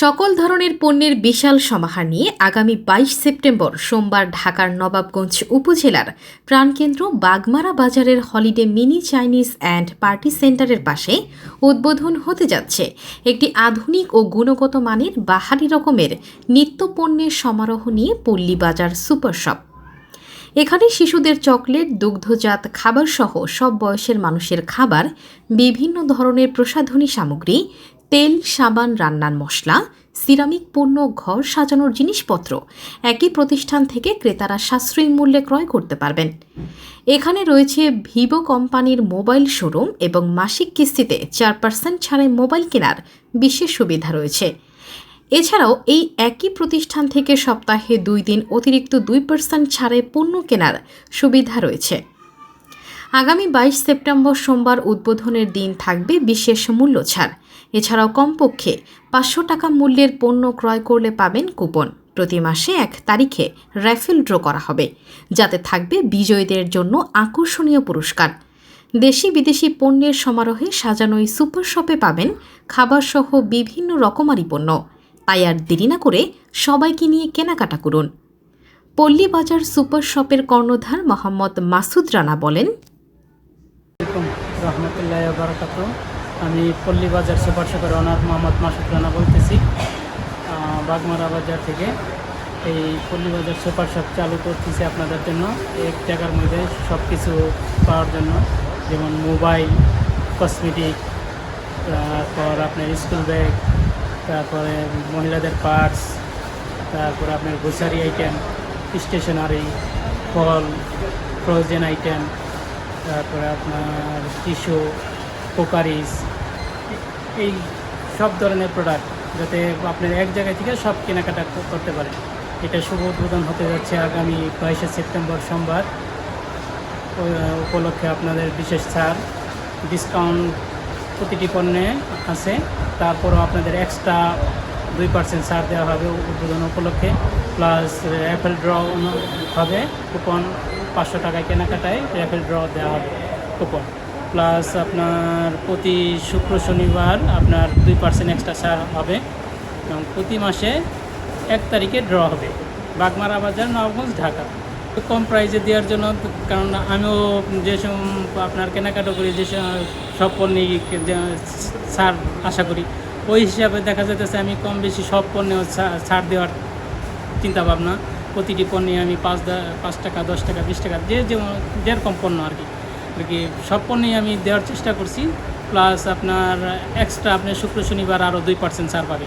সকল ধরনের পণ্যের বিশাল সমাহার নিয়ে আগামী বাইশ সেপ্টেম্বর সোমবার ঢাকার নবাবগঞ্জ উপজেলার প্রাণকেন্দ্র বাগমারা বাজারের holiday mini Chinese and party সেন্টারের পাশে উদ্বোধন হতে যাচ্ছে। একটি আধুনিক ও গুণগত মানের বাহারি রকমের নিত্য পণ্যের সমারোহ নিয়ে পল্লী বাজার সুপার শপ এখানে শিশুদের চকলেট, দুগ্ধজাত খাবার সহ সব বয়সের মানুষের খাবার, বিভিন্ন ধরনের প্রসাধনী সামগ্রী, তেল, সাবান, রান্নার মশলা, সিরামিক পণ্য, ঘর সাজানোর জিনিসপত্র একই প্রতিষ্ঠান থেকে ক্রেতারা সাশ্রয়ী মূল্যে ক্রয় করতে পারবেন। এখানে রয়েছে ভিভো কোম্পানির মোবাইল শোরুম এবং মাসিক কিস্তিতে চার পার্সেন্ট ছাড়ে মোবাইল কেনার বিশেষ সুবিধা রয়েছে। এছাড়াও এই একই প্রতিষ্ঠান থেকে সপ্তাহে দুই দিন অতিরিক্ত দুই পার্সেন্ট ছাড়ে পণ্য কেনার সুবিধা রয়েছে। আগামী বাইশ সেপ্টেম্বর সোমবার উদ্বোধনের দিন থাকবে বিশেষ মূল্য ছাড় এছাড়াও কমপক্ষে পাঁচশো টাকা মূল্যের পণ্য ক্রয় করলে পাবেন কুপন। প্রতি মাসে এক তারিখে র্যাফেল ড্র করা হবে, যাতে থাকবে বিজয়ীদের জন্য আকর্ষণীয় পুরস্কার। দেশি বিদেশি পণ্যের সমারোহে সাজানো এই সুপার শপে পাবেন খাবারসহ বিভিন্ন রকমারি পণ্য। তাই আর দেরি না করে সবাইকে নিয়ে কেনাকাটা করুন। পল্লী বাজার সুপার শপের কর্ণধার মোহাম্মদ মাসুদ রানা বলেন আমি পল্লী বাজার সুপার শপের অনার মোহাম্মদ মাসুদ রানা বলতেছি। বাগমারা বাজার থেকে এই পল্লী বাজার সুপার শপ চালু করতেছি আপনাদের জন্য। এক জায়গার মধ্যে সব কিছু পাওয়ার জন্য, যেমন মোবাইল, কসমেটিক তারপর আপনার স্কুল ব্যাগ তারপরে মহিলাদের পার্টস তারপরে আপনার গ্রোসারি আইটেম স্টেশনারি ফল ফ্রোজেন আইটেম তারপরে আপনার টিস্যু কোকারিস এই সব ধরনের প্রোডাক্ট যাতে আপনার এক জায়গা থেকে সব কেনাকাটা করতে পারেন। এটা শুভ উদ্বোধন হতে যাচ্ছে আগামী বাইশে সেপ্টেম্বর সোমবার। উপলক্ষে আপনাদের বিশেষ ছাড় ডিসকাউন্ট প্রতিটি পণ্যে আছে। তারপরও আপনাদের এক্সট্রা দুই পার্সেন্ট ছাড় দেওয়া হবে উদ্বোধন উপলক্ষে। প্লাস অ্যাপেল ড্র হবে। কুপন পাঁচশো টাকায় কেনাকাটায় অ্যাপেল ড্র দেওয়া হবে কুপন প্লাস আপনার প্রতি শুক্র শনিবার আপনার দুই পার্সেন্ট এক্সট্রা ছাড় হবে। এবং প্রতি মাসে এক তারিখে ড্র হবে। বাগমারা বাজার নবগঞ্জ ঢাকা। কম প্রাইসে দেওয়ার জন্য, কারণ আমিও যে আপনার কেনাকাটা করি, যে সব পণ্যে ছাড় আশা করি, ওই হিসাবে দেখা যাইতেছে আমি কম বেশি সব পণ্যেও ছা- ছাড় দেওয়ার চিন্তা ভাবনা, প্রতিটি পণ্যে আমি পাঁচ পাঁচ টাকা, দশ টাকা, বিশ টাকা, যে যেমন, যেরকম পণ্য আর কি আর কি, সব পণ্যেই আমি দেওয়ার চেষ্টা করছি প্লাস আপনার এক্সট্রা আপনি শুক্র, শনিবার আরও দুই পার্সেন্ট ছাড় পাবে।